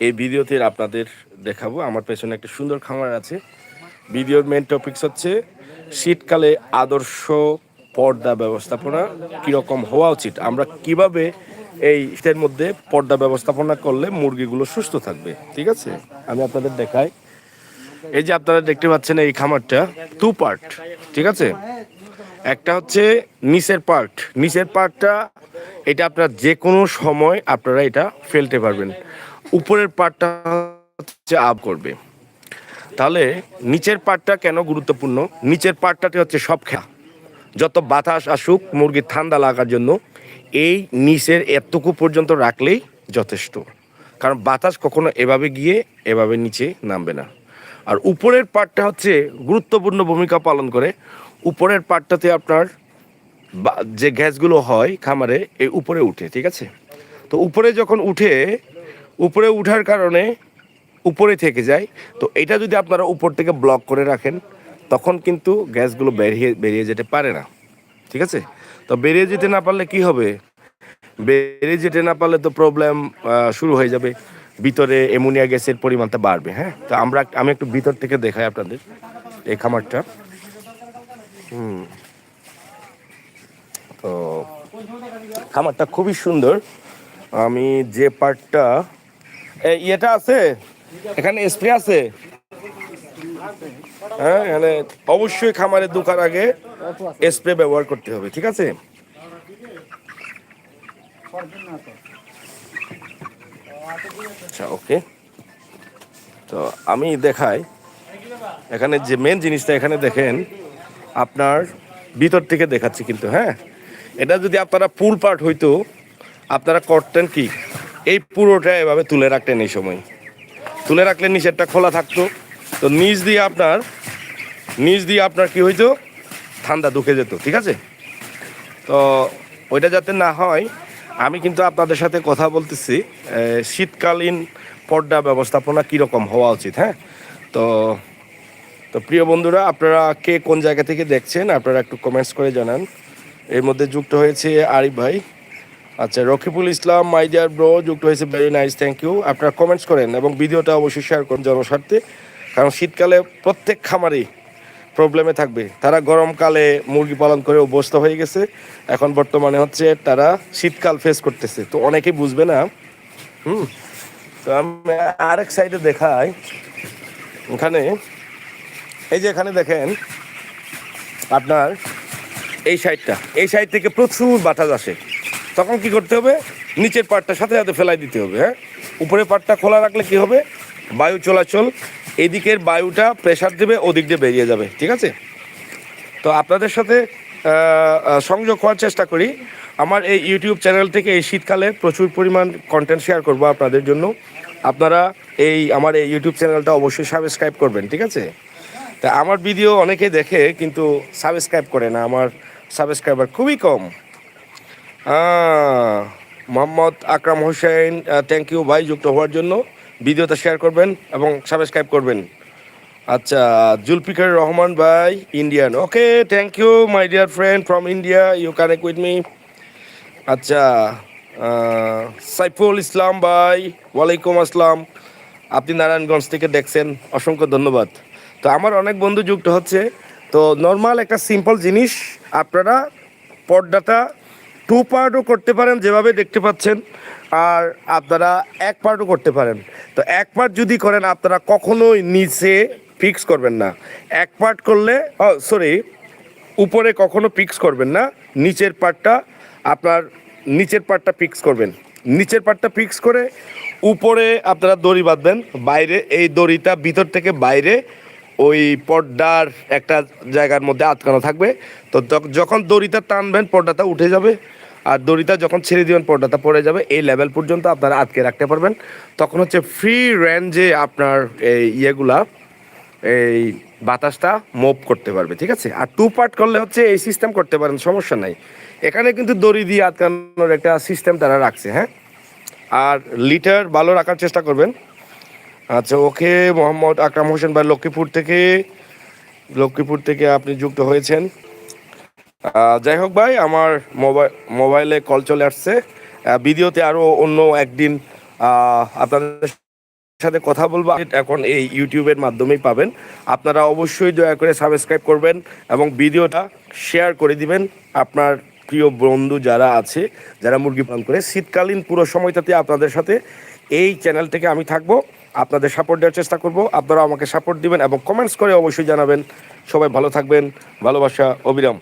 এই ভিডিওতে আপনাদের দেখাবো। আমার পেছনে একটা সুন্দর খামার আছে। ভিডিওর মেন টপিকস হচ্ছে শীতকালে আদর্শ পর্দা ব্যবস্থাপনা কীরকম হওয়া উচিত? আমরা কীভাবে এই শীতের মধ্যে পর্দা ব্যবস্থাপনা করলে মুরগিগুলো সুস্থ থাকবে? ঠিক আছে? আমি আপনাদের দেখাই। এই যে আপনারা দেখতে পাচ্ছেন এই খামারটা টু পার্ট ঠিক আছে? একটা হচ্ছে নিচের পার্ট নিচের পার্টটা এটা আপনার যে কোনো সময় আপনারা এটা ফেলতে পারবেন। উপরের পার্টটা হচ্ছে আপ করবে। তাহলে নিচের পার্টটা কেন গুরুত্বপূর্ণ? নিচের পার্টটাতে হচ্ছে সব খেয়া যত বাতাস আসুক মুরগির ঠান্ডা লাগার জন্য এই নিচের এতটুকু পর্যন্ত রাখলেই যথেষ্ট। কারণ বাতাস কখনো এভাবে গিয়ে, এভাবে নিচে নামবে না। আর উপরের পার্টটা হচ্ছে গুরুত্বপূর্ণ ভূমিকা পালন করে। উপরের পার্টটাতে আপনার যে গ্যাসগুলো হয় খামারে, এই উপরে উঠে, ঠিক আছে? তো উপরে যখন উঠে উপরে উঠার কারণে উপরে থেকে যায়। তো এটা যদি আপনারা উপর থেকে ব্লক করে রাখেন, তখন কিন্তু গ্যাসগুলো বেরিয়ে বেরিয়ে যেতে পারে না। ঠিক আছে? তো বেরিয়ে যেতে না পারলে কি হবে? বেরিয়ে যেতে না পারলে তো প্রবলেম শুরু হয়ে যাবে। ভিতরে অ্যামোনিয়া গ্যাসের পরিমাণটা বাড়বে হ্যাঁ? তো আমরা আমি একটু ভিতর থেকে দেখাই আপনাদের এই খামারটা। হুম। তো খামারটা খুবই সুন্দর। আমি যে পার্টটা ইয়েটা আছে? এখানে স্প্রে আছে? হ্যাঁ এখানে অবশ্যই খামারে ঢোকার আগে স্প্রে ব্যবহার করতে হবে, ঠিক আছে? আচ্ছা ওকে। তো আমি দেখাই, এখানে যে মেন জিনিসটা এখানে দেখেন, আপনার ভিতর থেকে দেখাচ্ছি কিন্তু হ্যাঁ? এটা যদি আপনারা ফুল পার্ট হইতো, আপনারা করতেন কি? এই পুরোটা এভাবে তুলে রাখতেন এই সময়। তুলে রাখলে নিচেরটা খোলা থাকতো। তো নিচ দিয়ে আপনার, নিচ দিয়ে আপনার কি হইতো? ঠান্ডা ঢুকে যেত, ঠিক আছে? তো ওইটা যাতে না হয়, আমি কিন্তু আপনাদের সাথে কথা বলতেছি শীতকালীন পর্দা ব্যবস্থাপনা কীরকম হওয়া উচিত হ্যাঁ? তো তো প্রিয় বন্ধুরা, আপনারা কে কোন জায়গা থেকে দেখছেন, আপনারা একটু কমেন্টস করে জানান। এর মধ্যে যুক্ত হয়েছে আরিফ ভাই। আচ্ছা Rakibul Islam my dear bro যুক্ত হয়েছে ভেরি নাইস থ্যাংক ইউ আপনারা কমেন্টস করেন এবং ভিডিওটা অবশ্যই শেয়ার করুন জনস্বার্থে, কারণ শীতকালে প্রত্যেক খামারই প্রবলেমে থাকবে। তারা গরমকালে মুরগি পালন করে অভ্যস্ত হয়ে গেছে, এখন বর্তমানে হচ্ছে তারা শীতকাল ফেস করতেছে। তো অনেকেই বুঝবে না, হুম? তো আমি আরেক সাইডে দেখাই, এখানে, এই যে এখানে দেখেন, আপনার এই সাইডটা এই সাইড থেকে প্রচুর বাতাস আসে। তখন কি করতে হবে? নিচের পাটটা সাথে সাথে ফেলাই দিতে হবে হ্যাঁ? উপরের পাটটা খোলা রাখলে কি হবে? বায়ু চলাচল, এদিকের বায়ুটা প্রেসার দেবে, ওদিক দিয়ে বেরিয়ে যাবে, ঠিক আছে? তো আপনাদের সাথে সংযোগ হওয়ার চেষ্টা করি। আমার এই ইউটিউব চ্যানেল থেকে এই শীতকালে প্রচুর পরিমাণ কন্টেন্ট শেয়ার করব আপনাদের জন্য। আপনারা এই, আমার এই ইউটিউব চ্যানেলটা অবশ্যই সাবস্ক্রাইব করবেন, ঠিক আছে? তা আমার ভিডিও অনেকে দেখে, কিন্তু সাবস্ক্রাইব করে না। আমার সাবস্ক্রাইবার খুবই কম। মোহাম্মদ আকরাম হোসেন থ্যাংক ইউ ভাই যুক্ত হওয়ার জন্য। ভিডিওটা শেয়ার করবেন এবং সাবস্ক্রাইব করবেন। আচ্ছা জুলফিকার রহমান ভাই Indian okay thank you my dear friend from India you connect with me আচ্ছা সাইফুল ইসলাম ভাই, ওয়ালাইকুম আসসালাম। আপনি নারায়ণগঞ্জ থেকে দেখছেন, অসংখ্য ধন্যবাদ। তো আমার অনেক বন্ধু যুক্ত হচ্ছে। তো নর্মাল একটা সিম্পল জিনিস, আপনারা পর্দাটা টু পার্টও করতে পারেন, যেভাবে দেখতে পাচ্ছেন, আর আপনারা এক পার্টও করতে পারেন। তো এক পার্ট যদি করেন, আপনারা কখনোই নিচে ফিক্স করবেন না। এক পার্ট করলে সরি উপরে কখনো ফিক্স করবেন না। নিচের পার্টটা আপনার, নিচের পার্টটা ফিক্স করবেন। নিচের পার্টটা পিক্স করে উপরে আপনারা দড়ি বাঁধবেন। বাইরে, এই দড়িটা ভিতর থেকে বাইরে ওই পর্দার একটা জায়গার মধ্যে আটকানো থাকবে। তো যখন দড়িটা টানবেন, পর্দাটা উঠে যাবে। আর দড়িটা যখন ছেড়ে দিবেন পর্দাটা পড়ে যাবে, এই লেভেল পর্যন্ত আপনারা আটকে রাখতে পারবেন। তখন হচ্ছে ফ্রি রেঞ্জে আপনার এই ইয়েগুলা, এই বাতাসটা মুভ করতে পারবে, ঠিক আছে? আর টু পার্ট করলে হচ্ছে এই সিস্টেম করতে পারেন, সমস্যা নাই। এখানে কিন্তু দড়ি দিয়ে আটকানোর একটা সিস্টেম তারা রাখছে হ্যাঁ? আর লিটার ভালো রাখার চেষ্টা করবেন। আচ্ছা ওকে, মোহাম্মদ আকরাম হোসেন ভাই, লক্ষ্মীপুর থেকে লক্ষ্মীপুর থেকে আপনি যুক্ত হয়েছেন। যাই হোক ভাই, আমার মোবাইল মোবাইলে কল চলে আসছে। ভিডিওতে আরও অন্য একদিন আপনাদের সাথে কথা বলব। এখন এই ইউটিউবের মাধ্যমেই পাবেন। আপনারা অবশ্যই দয়া করে সাবস্ক্রাইব করবেন এবং ভিডিওটা শেয়ার করে দিবেন। আপনার প্রিয় বন্ধু যারা আছে, যারা মুরগি পালন করে, শীতকালীন পুরো সময়টাতে আপনাদের সাথে এই চ্যানেল থেকে আমি থাকব। আপনাদের সাপোর্ট দেওয়ার চেষ্টা করব। আপনারা আমাকে সাপোর্ট দিবেন এবং কমেন্টস করে অবশ্যই জানাবেন। সবাই ভালো থাকবেন। ভালোবাসা, অবিরাম।